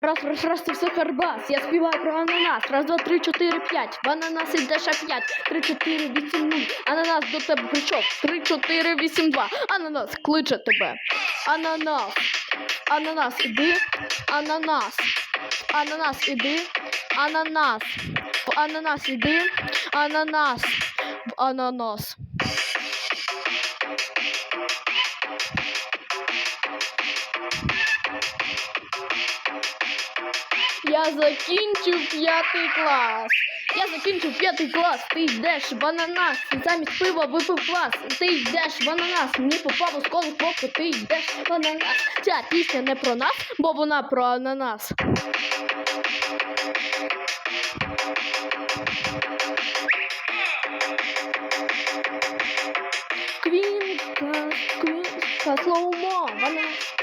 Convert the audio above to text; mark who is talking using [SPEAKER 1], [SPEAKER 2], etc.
[SPEAKER 1] Раз, раз, раз, це все карбас. Я співаю про ананас. Раз, два, три, чотири, п'ять. В ананас іде ще п'ять. Три, чотири, вісім, нуль. Ананас до тебе прийшов. Три, чотири, вісім, два. Ананас кличе тебе. Ананас. Ананас, іди. Ананас. Ананас, іди. Ананас. В ананас іди. Ананас. В ананас. Я закінчу п'ятий клас. Я закінчу п'ятий клас, ти йдеш в ананас. Замість пива випив клас. Ти йдеш в ананас. Мені попав у сколу поки ти йдеш в ананас. Ця пісня не про нас, бо вона про ананас. Квінка, квінка, слоумо, ананас.